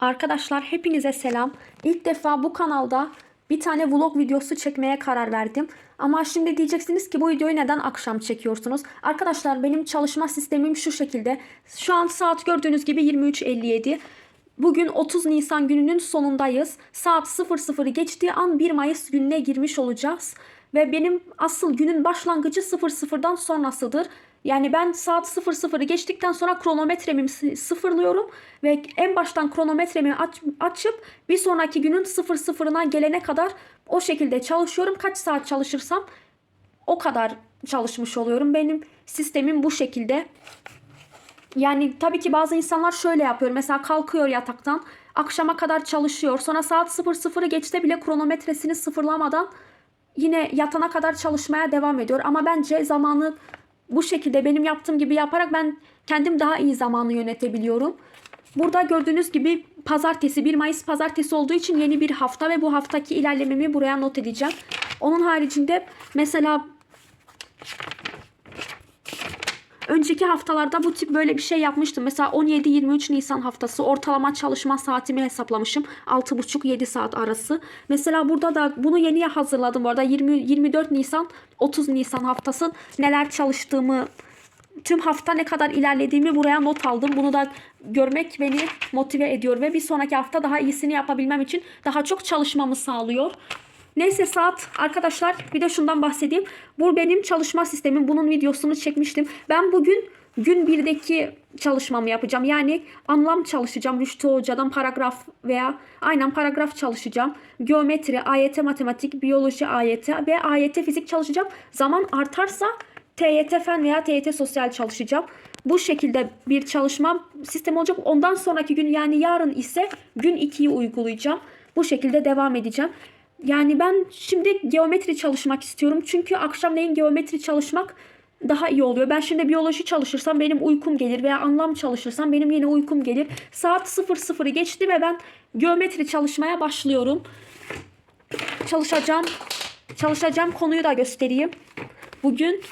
Arkadaşlar hepinize selam. İlk defa bu kanalda bir tane vlog videosu çekmeye karar verdim. Ama şimdi diyeceksiniz ki bu videoyu neden akşam çekiyorsunuz? Arkadaşlar benim çalışma sistemim şu şekilde. Şu an saat gördüğünüz gibi 23.57. Bugün 30 Nisan gününün sonundayız. Saat 00'ı geçtiği an 1 Mayıs gününe girmiş olacağız. Ve benim asıl günün başlangıcı 00'dan sonrasıdır. Yani ben saat 00'ı geçtikten sonra kronometremi sı- sıfırlıyorum ve en baştan kronometremi aç- açıp bir sonraki günün 00'ına gelene kadar o şekilde çalışıyorum. Kaç saat çalışırsam o kadar çalışmış oluyorum. Benim sistemim bu şekilde. Yani tabii ki bazı insanlar şöyle yapıyor. Mesela kalkıyor yataktan akşama kadar çalışıyor. Sonra saat 00'ı geçse bile kronometresini sıfırlamadan yine yatana kadar çalışmaya devam ediyor. Ama bence zamanı bu şekilde benim yaptığım gibi yaparak ben kendim daha iyi zamanı yönetebiliyorum. Burada gördüğünüz gibi pazartesi 1 Mayıs pazartesi olduğu için yeni bir hafta ve bu haftaki ilerlememi buraya not edeceğim. Onun haricinde mesela Önceki haftalarda bu tip böyle bir şey yapmıştım. Mesela 17-23 Nisan haftası ortalama çalışma saatimi hesaplamışım. 6,5-7 saat arası. Mesela burada da bunu yeni hazırladım bu arada. 20, 24 Nisan 30 Nisan haftası neler çalıştığımı tüm hafta ne kadar ilerlediğimi buraya not aldım. Bunu da görmek beni motive ediyor ve bir sonraki hafta daha iyisini yapabilmem için daha çok çalışmamı sağlıyor. Neyse saat arkadaşlar bir de şundan bahsedeyim. Bu benim çalışma sistemim. Bunun videosunu çekmiştim. Ben bugün gün 1'deki çalışmamı yapacağım. Yani anlam çalışacağım. Rüştü Hoca'dan paragraf veya aynen paragraf çalışacağım. Geometri, AYT matematik, biyoloji AYT ve AYT fizik çalışacağım. Zaman artarsa TYT fen veya TYT sosyal çalışacağım. Bu şekilde bir çalışma sistemi olacak. Ondan sonraki gün yani yarın ise gün 2'yi uygulayacağım. Bu şekilde devam edeceğim. Yani ben şimdi geometri çalışmak istiyorum. Çünkü akşamleyin geometri çalışmak daha iyi oluyor. Ben şimdi biyoloji çalışırsam benim uykum gelir veya anlam çalışırsam benim yine uykum gelir. Saat 00'ı geçti ve ben geometri çalışmaya başlıyorum. Çalışacağım. Çalışacağım konuyu da göstereyim. Bugün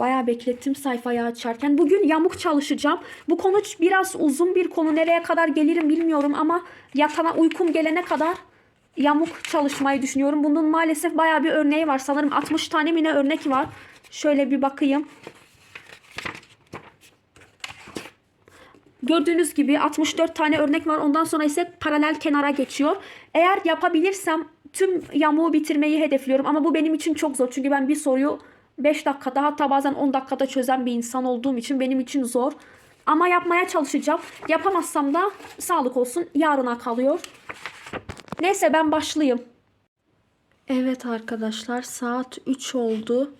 Bayağı beklettim sayfayı açarken. Bugün yamuk çalışacağım. Bu konu biraz uzun bir konu. Nereye kadar gelirim bilmiyorum ama yatana uykum gelene kadar yamuk çalışmayı düşünüyorum. Bunun maalesef bayağı bir örneği var. Sanırım 60 tane mi ne örnek var. Şöyle bir bakayım. Gördüğünüz gibi 64 tane örnek var. Ondan sonra ise paralel kenara geçiyor. Eğer yapabilirsem tüm yamuğu bitirmeyi hedefliyorum. Ama bu benim için çok zor. Çünkü ben bir soruyu 5 dakikada hatta bazen 10 dakikada çözen bir insan olduğum için benim için zor. Ama yapmaya çalışacağım. Yapamazsam da sağlık olsun yarına kalıyor. Neyse ben başlayayım. Evet arkadaşlar saat 3 oldu.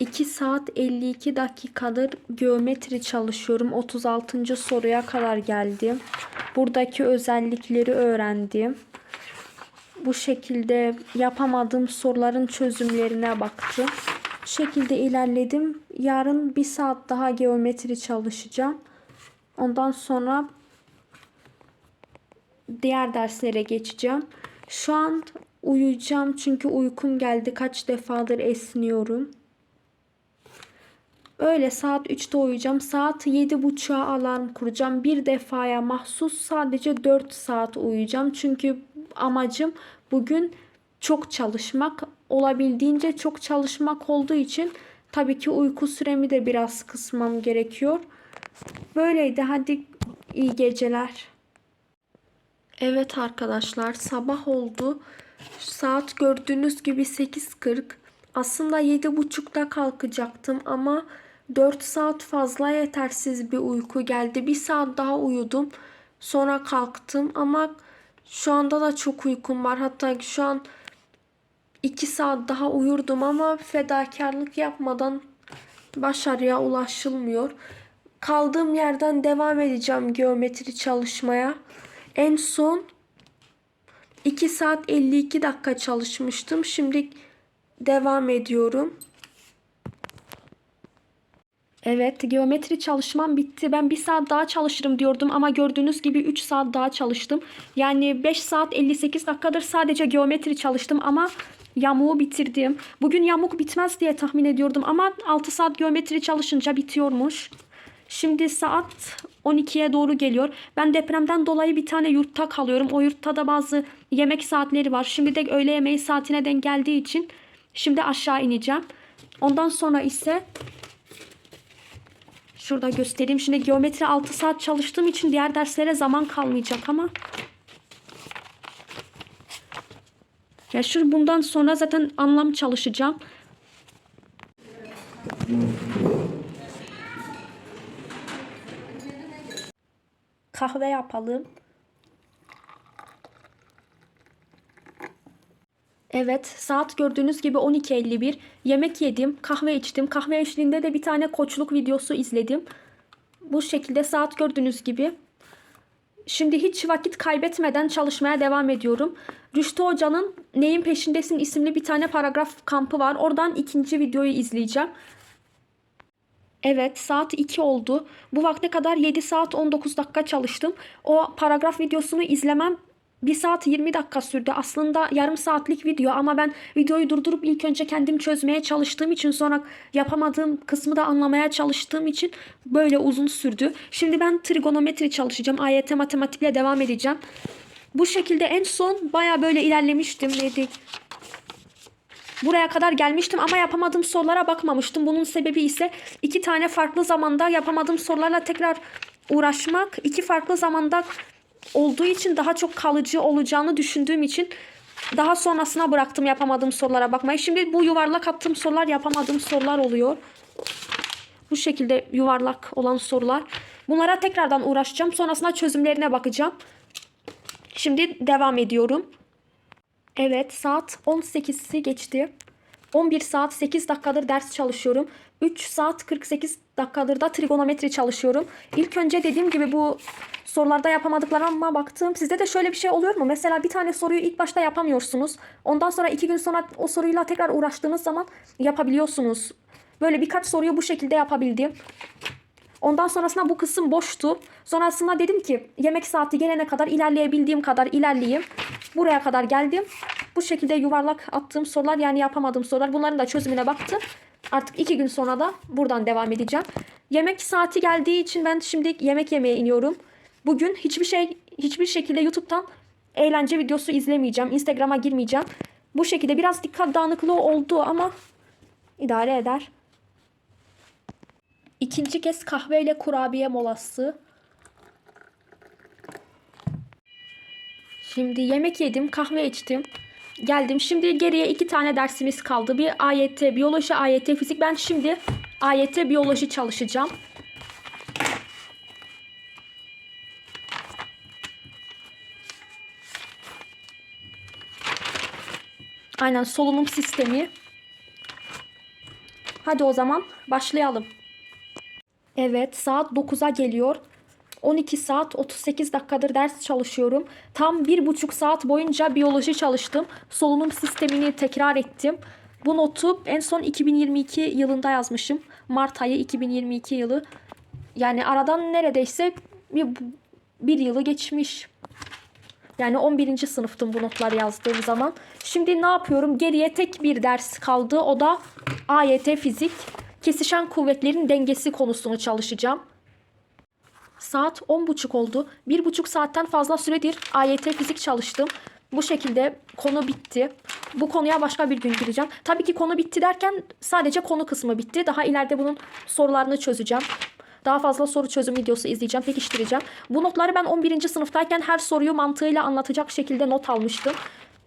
2 saat 52 dakikadır geometri çalışıyorum. 36. soruya kadar geldim. Buradaki özellikleri öğrendim. Bu şekilde yapamadığım soruların çözümlerine baktım. Bu şekilde ilerledim. Yarın bir saat daha geometri çalışacağım. Ondan sonra diğer derslere geçeceğim. Şu an uyuyacağım çünkü uykum geldi. Kaç defadır esniyorum. Öyle saat 3'te uyuyacağım. Saat 7.30'a alarm kuracağım. Bir defaya mahsus sadece 4 saat uyuyacağım. Çünkü amacım bugün çok çalışmak. Olabildiğince çok çalışmak olduğu için tabii ki uyku süremi de biraz kısmam gerekiyor. Böyleydi. Hadi iyi geceler. Evet arkadaşlar sabah oldu. Saat gördüğünüz gibi 8.40. Aslında 7.30'da kalkacaktım ama 4 saat fazla yetersiz bir uyku geldi. Bir saat daha uyudum. Sonra kalktım ama şu anda da çok uykum var. Hatta şu an 2 saat daha uyurdum ama fedakarlık yapmadan başarıya ulaşılmıyor. Kaldığım yerden devam edeceğim geometri çalışmaya. En son 2 saat 52 dakika çalışmıştım. Şimdi devam ediyorum. Evet, geometri çalışmam bitti. Ben bir saat daha çalışırım diyordum ama gördüğünüz gibi 3 saat daha çalıştım. Yani 5 saat 58 dakikadır sadece geometri çalıştım ama yamuğu bitirdim. Bugün yamuk bitmez diye tahmin ediyordum ama 6 saat geometri çalışınca bitiyormuş. Şimdi saat 12'ye doğru geliyor. Ben depremden dolayı bir tane yurtta kalıyorum. O yurtta da bazı yemek saatleri var. Şimdi de öğle yemeği saatine denk geldiği için şimdi aşağı ineceğim. Ondan sonra ise şurada göstereyim. Şimdi geometri 6 saat çalıştığım için diğer derslere zaman kalmayacak ama ya şu bundan sonra zaten anlam çalışacağım. Kahve yapalım. Evet, saat gördüğünüz gibi 12.51. Yemek yedim, kahve içtim. Kahve eşliğinde de bir tane koçluk videosu izledim. Bu şekilde saat gördüğünüz gibi. Şimdi hiç vakit kaybetmeden çalışmaya devam ediyorum. Rüştü Hoca'nın Neyin Peşindesin isimli bir tane paragraf kampı var. Oradan ikinci videoyu izleyeceğim. Evet saat 2 oldu. Bu vakte kadar 7 saat 19 dakika çalıştım. O paragraf videosunu izlemem 1 saat 20 dakika sürdü. Aslında yarım saatlik video ama ben videoyu durdurup ilk önce kendim çözmeye çalıştığım için sonra yapamadığım kısmı da anlamaya çalıştığım için böyle uzun sürdü. Şimdi ben trigonometri çalışacağım. AYT matematikle devam edeceğim. Bu şekilde en son baya böyle ilerlemiştim. Neydi? Buraya kadar gelmiştim ama yapamadığım sorulara bakmamıştım. Bunun sebebi ise iki tane farklı zamanda yapamadığım sorularla tekrar uğraşmak. iki farklı zamanda olduğu için daha çok kalıcı olacağını düşündüğüm için daha sonrasına bıraktım yapamadığım sorulara bakmayı. Şimdi bu yuvarlak attığım sorular yapamadığım sorular oluyor. Bu şekilde yuvarlak olan sorular. Bunlara tekrardan uğraşacağım. Sonrasında çözümlerine bakacağım. Şimdi devam ediyorum. Evet saat 18'si geçti. 11 saat 8 dakikadır ders çalışıyorum. 3 saat 48 dakikadır da trigonometri çalışıyorum. İlk önce dediğim gibi bu sorularda yapamadıklarıma baktım. Sizde de şöyle bir şey oluyor mu? Mesela bir tane soruyu ilk başta yapamıyorsunuz. Ondan sonra iki gün sonra o soruyla tekrar uğraştığınız zaman yapabiliyorsunuz. Böyle birkaç soruyu bu şekilde yapabildim. Ondan sonrasında bu kısım boştu. Sonrasında dedim ki yemek saati gelene kadar ilerleyebildiğim kadar ilerleyeyim. Buraya kadar geldim. Bu şekilde yuvarlak attığım sorular yani yapamadığım sorular bunların da çözümüne baktım. Artık iki gün sonra da buradan devam edeceğim. Yemek saati geldiği için ben şimdi yemek yemeye iniyorum. Bugün hiçbir şey hiçbir şekilde YouTube'dan eğlence videosu izlemeyeceğim. Instagram'a girmeyeceğim. Bu şekilde biraz dikkat dağınıklığı oldu ama idare eder. İkinci kez kahveyle kurabiye molası. Şimdi yemek yedim, kahve içtim. Geldim. Şimdi geriye iki tane dersimiz kaldı. Bir AYT, biyoloji, AYT, fizik. Ben şimdi AYT, biyoloji çalışacağım. Aynen solunum sistemi. Hadi o zaman başlayalım. Evet saat 9'a geliyor. 12 saat 38 dakikadır ders çalışıyorum. Tam bir buçuk saat boyunca biyoloji çalıştım. Solunum sistemini tekrar ettim. Bu notu en son 2022 yılında yazmışım. Mart ayı 2022 yılı. Yani aradan neredeyse bir, bir yılı geçmiş. Yani 11. sınıftım bu notları yazdığım zaman. Şimdi ne yapıyorum? Geriye tek bir ders kaldı. O da AYT fizik. Kesişen kuvvetlerin dengesi konusunu çalışacağım. Saat 10.30 oldu. 1.5 saatten fazla süredir AYT fizik çalıştım. Bu şekilde konu bitti. Bu konuya başka bir gün gireceğim. Tabii ki konu bitti derken sadece konu kısmı bitti. Daha ileride bunun sorularını çözeceğim. Daha fazla soru çözüm videosu izleyeceğim, pekiştireceğim. Bu notları ben 11. sınıftayken her soruyu mantığıyla anlatacak şekilde not almıştım.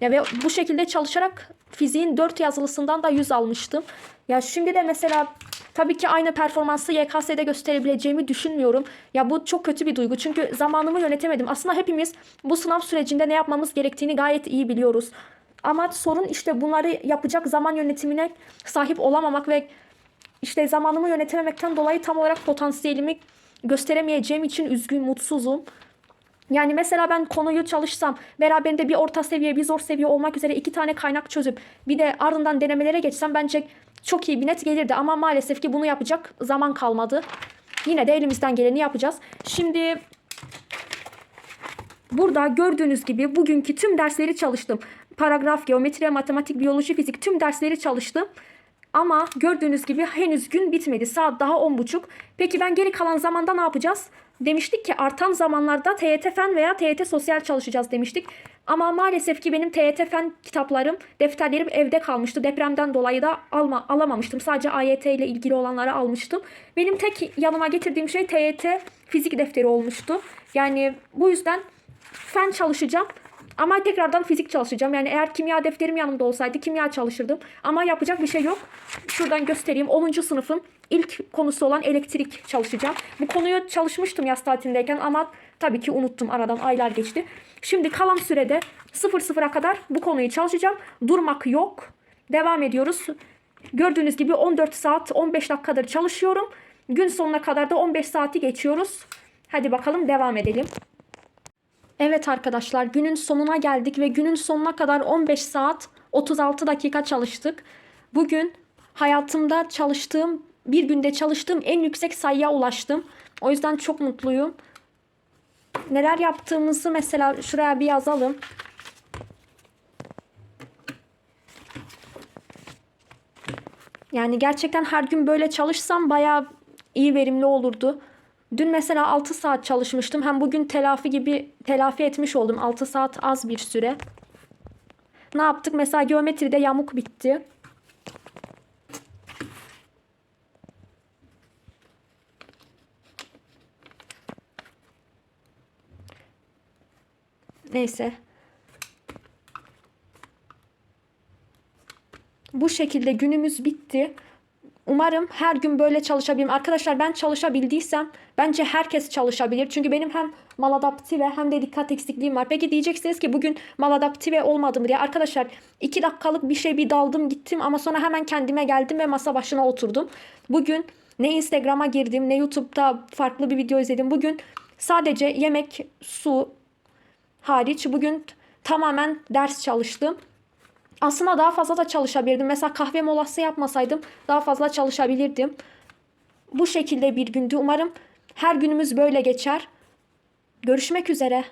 Ya ve bu şekilde çalışarak fiziğin 4 yazılısından da 100 almıştım. Ya şimdi de mesela tabii ki aynı performansı YKS'de gösterebileceğimi düşünmüyorum. Ya bu çok kötü bir duygu. Çünkü zamanımı yönetemedim. Aslında hepimiz bu sınav sürecinde ne yapmamız gerektiğini gayet iyi biliyoruz. Ama sorun işte bunları yapacak zaman yönetimine sahip olamamak ve işte zamanımı yönetememekten dolayı tam olarak potansiyelimi gösteremeyeceğim için üzgün, mutsuzum. Yani mesela ben konuyu çalışsam beraberinde bir orta seviye bir zor seviye olmak üzere iki tane kaynak çözüp bir de ardından denemelere geçsem bence çok iyi bir net gelirdi ama maalesef ki bunu yapacak zaman kalmadı. Yine de elimizden geleni yapacağız. Şimdi burada gördüğünüz gibi bugünkü tüm dersleri çalıştım. paragraf, geometri, matematik, biyoloji, fizik tüm dersleri çalıştım. Ama gördüğünüz gibi henüz gün bitmedi. Saat daha 10.30. Peki ben geri kalan zamanda ne yapacağız? Demiştik ki artan zamanlarda TYT Fen veya TYT Sosyal çalışacağız demiştik. Ama maalesef ki benim TYT Fen kitaplarım, defterlerim evde kalmıştı. Depremden dolayı da alma, alamamıştım. Sadece AYT ile ilgili olanları almıştım. Benim tek yanıma getirdiğim şey TYT fizik defteri olmuştu. Yani bu yüzden fen çalışacağım. Ama tekrardan fizik çalışacağım. Yani eğer kimya defterim yanımda olsaydı kimya çalışırdım. Ama yapacak bir şey yok. Şuradan göstereyim. 10. sınıfın ilk konusu olan elektrik çalışacağım. Bu konuyu çalışmıştım yaz tatilindeyken ama tabii ki unuttum. Aradan aylar geçti. Şimdi kalan sürede 00'a kadar bu konuyu çalışacağım. Durmak yok. Devam ediyoruz. Gördüğünüz gibi 14 saat 15 dakikadır çalışıyorum. Gün sonuna kadar da 15 saati geçiyoruz. Hadi bakalım devam edelim. Evet arkadaşlar günün sonuna geldik ve günün sonuna kadar 15 saat 36 dakika çalıştık. Bugün hayatımda çalıştığım bir günde çalıştığım en yüksek sayıya ulaştım. O yüzden çok mutluyum. Neler yaptığımızı mesela şuraya bir yazalım. Yani gerçekten her gün böyle çalışsam bayağı iyi verimli olurdu. Dün mesela 6 saat çalışmıştım. Hem bugün telafi gibi telafi etmiş oldum. 6 saat az bir süre. Ne yaptık? Mesela geometride yamuk bitti. Neyse. Bu şekilde günümüz bitti. Umarım her gün böyle çalışabilirim. Arkadaşlar ben çalışabildiysem bence herkes çalışabilir. Çünkü benim hem maladaptive hem de dikkat eksikliğim var. Peki diyeceksiniz ki bugün maladaptive olmadım diye. Arkadaşlar 2 dakikalık bir şey bir daldım gittim ama sonra hemen kendime geldim ve masa başına oturdum. Bugün ne Instagram'a girdim ne YouTube'da farklı bir video izledim. Bugün sadece yemek, su hariç bugün tamamen ders çalıştım. Aslında daha fazla da çalışabilirdim. Mesela kahve molası yapmasaydım daha fazla çalışabilirdim. Bu şekilde bir gündü. Umarım her günümüz böyle geçer. Görüşmek üzere.